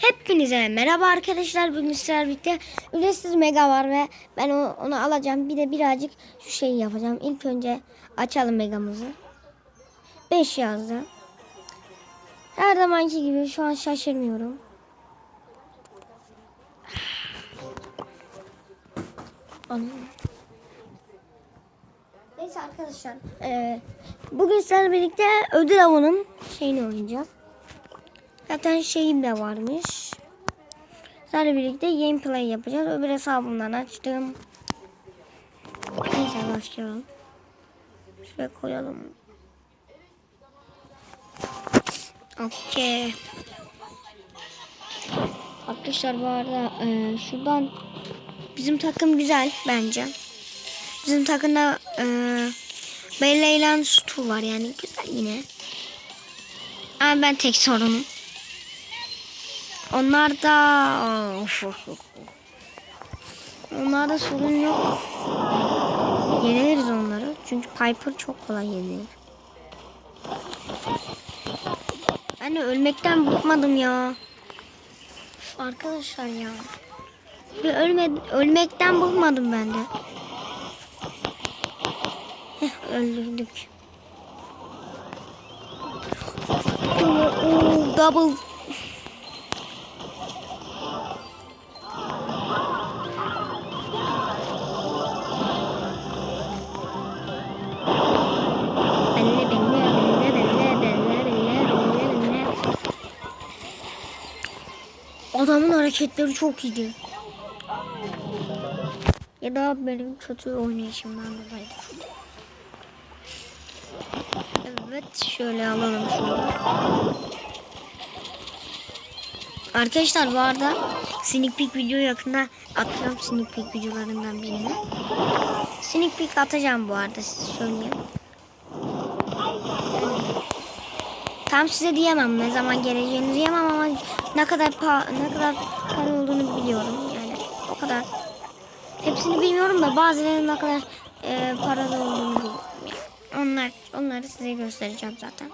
Hepinize merhaba arkadaşlar. Bugün sizlerle birlikte ücretsiz mega var ve ben onu alacağım. Bir de birazcık şu şeyi yapacağım. İlk önce açalım megamızı. 5 yazdı. Her zamanki gibi şu an şaşırmıyorum. Anladım. Neyse arkadaşlar. bugün sizlerle birlikte ödül avının şeyini oynayacağız. Zaten şeyim de varmış. Sizlerle birlikte gameplay yapacağız. Öbür hesabımdan açtım. Neyse başlayalım. Şuraya koyalım. Okey. Arkadaşlar bu arada e, şuradan bizim takım güzel bence. Bizim takımda e, Bella Stu var yani güzel yine. Ama ben tek sorunum. Onlar da of, of, of. Onlarda sorun yok. Yeneriz onları. Çünkü Piper çok kolay yenilir. Ben de ölmekten bıkmadım ya. Üf, arkadaşlar ya. Bir ölme, ölmekten bıkmadım ben de. Heh, öldürdük. Double Adamın hareketleri çok iyiydi. Ya da benim kötü oynayışımdan dolayı. Evet şöyle alalım şunu. Arkadaşlar bu arada sneak peek video yakında atacağım sneak peek videolarından birine. Sneak peek atacağım bu arada size söyleyeyim. Tam size diyemem ne zaman geleceğini diyemem ama ne kadar pa ne kadar para olduğunu biliyorum yani o kadar. Hepsini bilmiyorum da bazılarının ne kadar e, paralı olduğunu biliyorum. Yani onlar onları size göstereceğim zaten.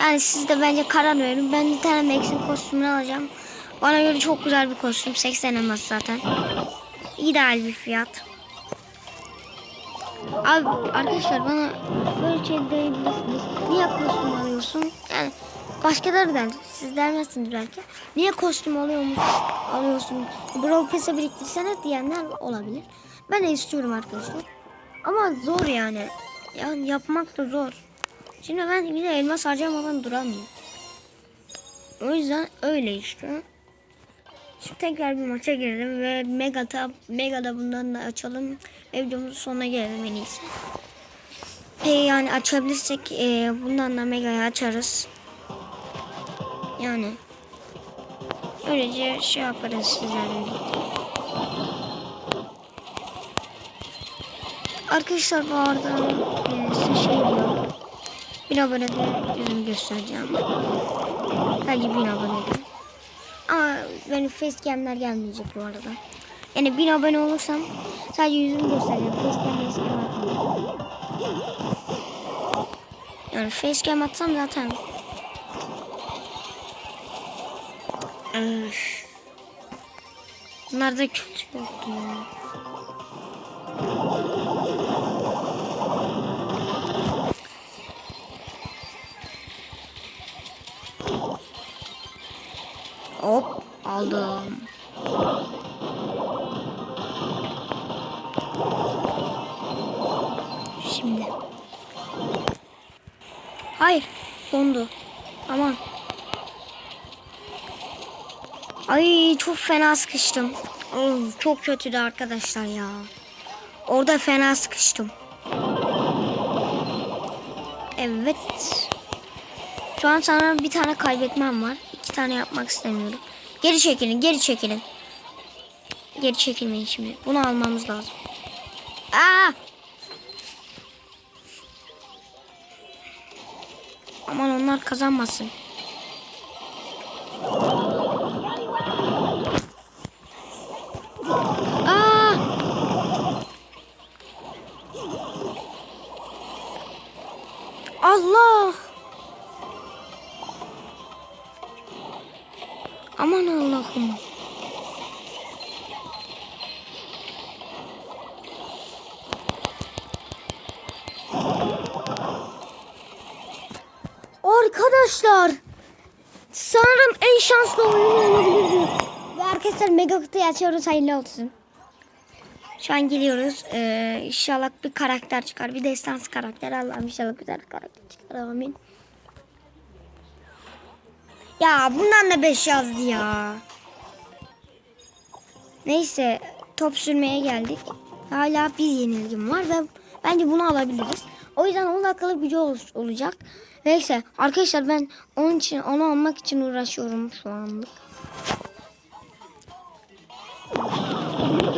Yani siz de bence karar verin. Ben bir tane Max'in kostümünü alacağım. Bana göre çok güzel bir kostüm. 80 elmas zaten. İdeal bir fiyat. Abi arkadaşlar bana böyle şey diyebilirsiniz. Niye kostüm alıyorsun? Yani başkaları der. Siz dermezsiniz belki. Niye kostüm alıyormuş, alıyorsun? Brawl Pass'e biriktirsene diyenler olabilir. Ben de istiyorum arkadaşlar. Ama zor yani. Yani yapmak da zor. Şimdi ben bir de elmas harcamadan duramıyorum. O yüzden öyle işte. Şimdi tekrar bir maça girdim ve Mega'da, Mega'da bundan da açalım. Ve videomuzun sonuna gelelim en iyisi. E, yani açabilirsek e, bundan da Mega'yı açarız. Yani öylece şey yaparız sizlerle. Arkadaşlar bu arada e, şey diyorum. Bir abone de göstereceğim. Sadece bin abone de. Benim facecam'ler gelmeyecek bu arada. Yani bin abone olursam sadece yüzümü göstereceğim. Facecam facecam atmayacağım. Yani facecam atsam zaten. Öf. Bunlar da kötü yoktu ya. Hop aldım. Şimdi. Hayır dondu. Aman. Ay çok fena sıkıştım. Of, çok kötüydü arkadaşlar ya. Orada fena sıkıştım. Evet. Şu an sana bir tane kaybetmem var. İki tane yapmak istemiyorum. Geri çekilin, geri çekilin. Geri çekilmeyin şimdi. Bunu almamız lazım. Aa! Aman onlar kazanmasın. Aman Allah'ım. Arkadaşlar sanırım en şanslı oyun olabilir bu. Ve arkadaşlar mega kutuyu açıyoruz hayırlı olsun. Şu an geliyoruz. Ee, inşallah bir karakter çıkar. Bir destans karakter. Allah'ım inşallah güzel bir karakter çıkar. Amin. Ya bundan da 5 yazdı ya. Neyse top sürmeye geldik. Hala bir yenilgim var ve bence bunu alabiliriz. O yüzden 10 dakikalık video ol- olacak. Neyse arkadaşlar ben onun için onu almak için uğraşıyorum şu anlık.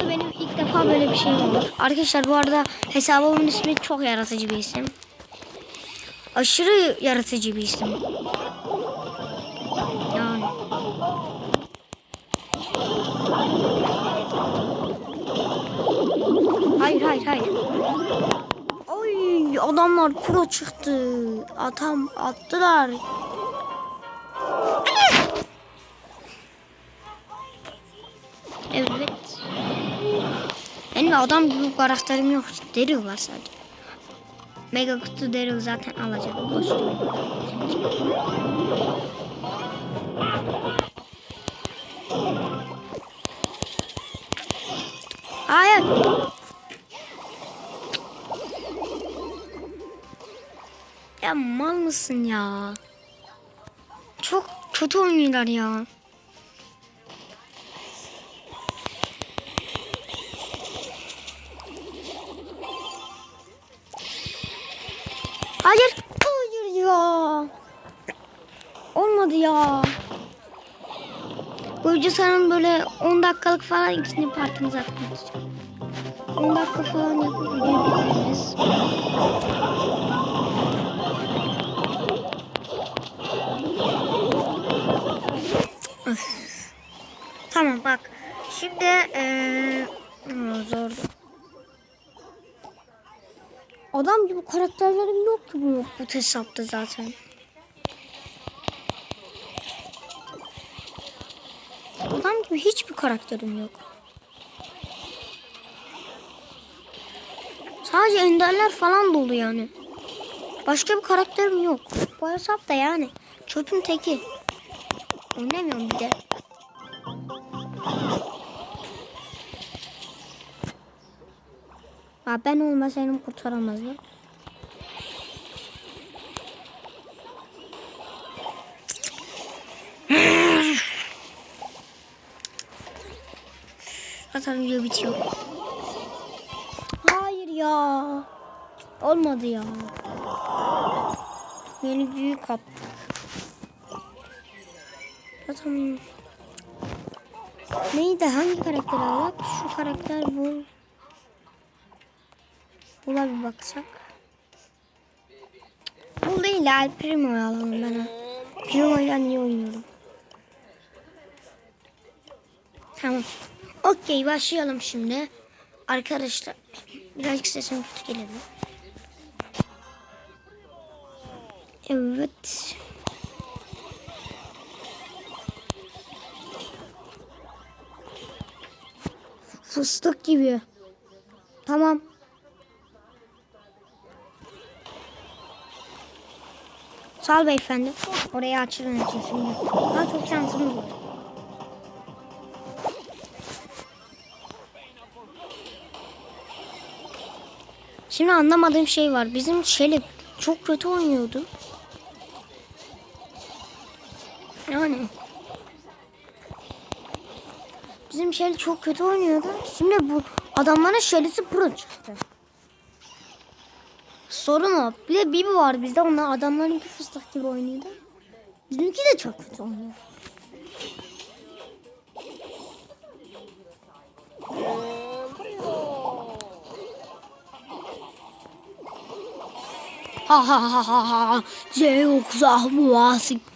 Bu benim ilk defa böyle bir şey olur. Arkadaşlar bu arada hesabımın ismi çok yaratıcı bir isim. Aşırı yaratıcı bir isim. Adamlar pro çıktı. Atam attılar. Evet. Benim adam gibi karakterim yok. Daryl var sadece. Mega kutu Daryl zaten alacak. Boş. Hayır. Ya mal mısın ya? Çok kötü oynuyorlar ya. Hayır. Hayır ya. Olmadı ya. Bu video sanırım böyle 10 dakikalık falan ikinci partimizi atmayacağım. 10 dakika falan yapıp Tamam bak. Şimdi aa, zordu. Adam gibi karakterlerim yok ki bu, bu hesapta zaten. Adam gibi hiçbir karakterim yok. Sadece enderler falan dolu yani. Başka bir karakterim yok. Bu hesapta yani. Çöpün teki. Oynamıyorum bir de. Ya ben olmasaydım kurtaramazdım. Zaten video bitiyor. Hayır ya. Olmadı ya. Yeni büyük attık. Zaten neydi hangi karakteri alak? Şu karakter bu. Buna bir baksak. Bu değil El Primo'yu alalım ben. Primo'yla niye oynuyorum? Tamam. Okey başlayalım şimdi. Arkadaşlar birazcık sesim kötü gelebilir. Evet. Fıstık gibi. Tamam. Sağ ol beyefendi. Oraya açılın için şimdi. Daha çok şansımız var. Şimdi anlamadığım şey var. Bizim Şelip çok kötü oynuyordu. Yani bizim Şelip çok kötü oynuyordu. Şimdi bu adamların Şelip'i pro çıktı. Sorun o. Bir de Bibi var bizde. Onlar adamlarınki fıstık gibi oynuyordu. Bizimki de çok kötü oynuyor. Ha ha ha ha ha. C yoksa muasip.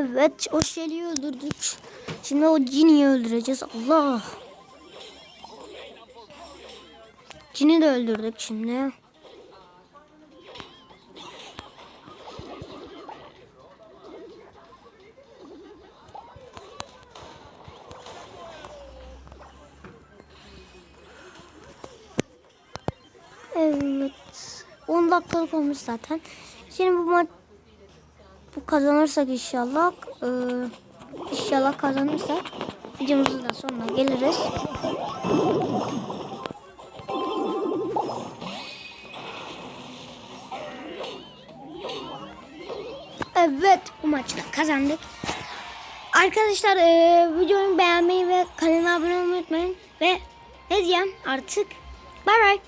Evet o şeyi öldürdük. Şimdi o cini öldüreceğiz. Allah. Cini de öldürdük şimdi. Evet. 10 dakikalık olmuş zaten. Şimdi bu maç kazanırsak inşallah e, inşallah kazanırsak videomuzun da sonuna geliriz. Evet bu maçta kazandık. Arkadaşlar e, videoyu beğenmeyi ve kanala abone olmayı unutmayın. Ve ne diyeyim artık bay bay.